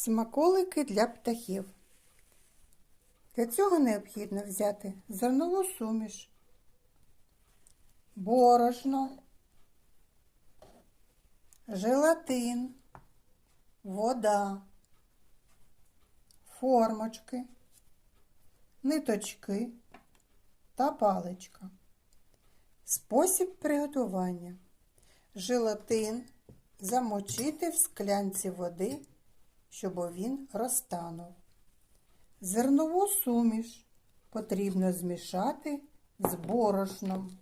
Смаколики для птахів. Для цього необхідно взяти зернову суміш, борошно, желатин, вода, формочки, ниточки та паличка. Спосіб приготування. Желатин замочити в склянці води, щоб він розтанув. Зернову суміш потрібно змішати з борошном.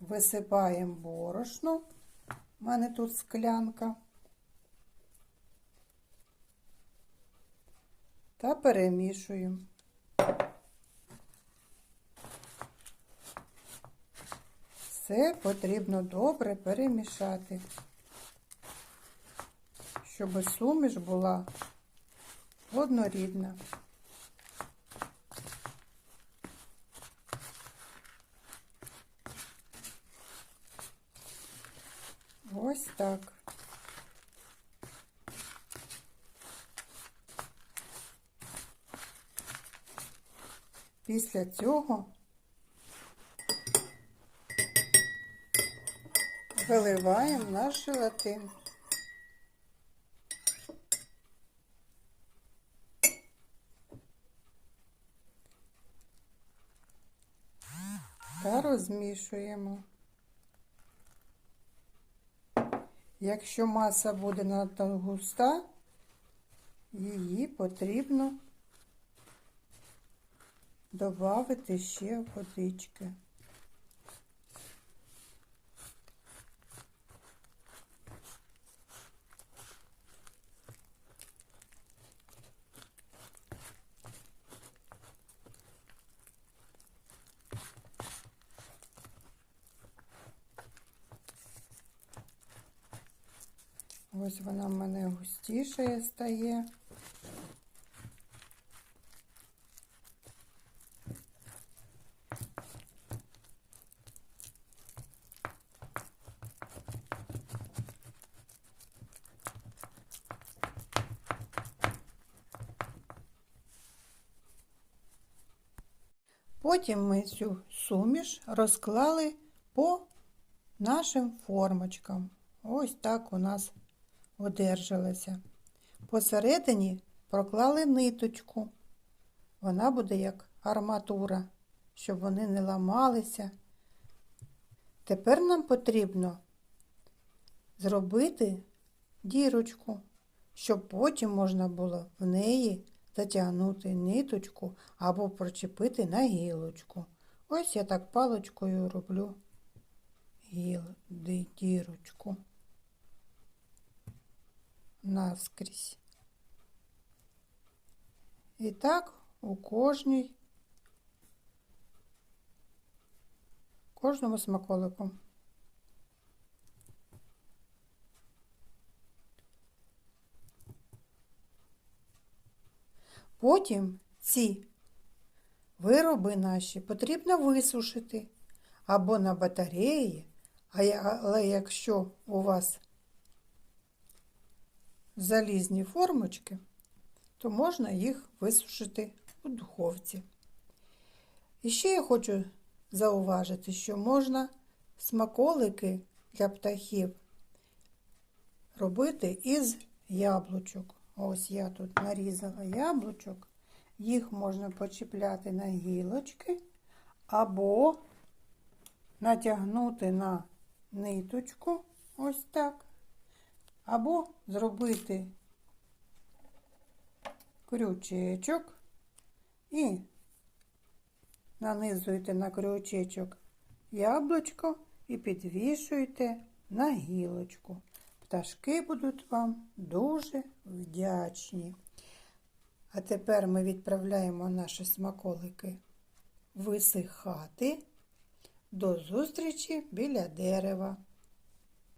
Висипаємо борошно. У мене тут склянка. Та перемішуємо. Все потрібно добре перемішати, щоб суміш була однорідна. Ось так. Після цього виливаємо наш желатин. Та розмішуємо. Якщо маса буде надто густа, її потрібно додати ще водички. Ось вона в мене густіше стає. Потім ми цю суміш розклали по нашим формочкам. Ось так у нас одержалося. Посередині проклали ниточку. Вона буде як арматура, щоб вони не ламалися. Тепер нам потрібно зробити дірочку, щоб потім можна було в неї затягнути ниточку або прочепити на гілочку. Ось я так паличкою роблю дірочку навскрізь. І так у кожній, кожному смаколику. Потім ці вироби наші потрібно висушити або на батареї, але якщо у вас залізні формочки, то можна їх висушити у духовці. І ще я хочу зауважити, що можна смаколики для птахів робити із яблучок. Ось я тут нарізала яблучок, їх можна почіпляти на гілочки або натягнути на ниточку, ось так, або зробити крючечок і нанизуєте на крючечок яблучко і підвішуєте на гілочку. Пташки будуть вам дуже вдячні. А тепер ми відправляємо наші смаколики висихати. До зустрічі біля дерева.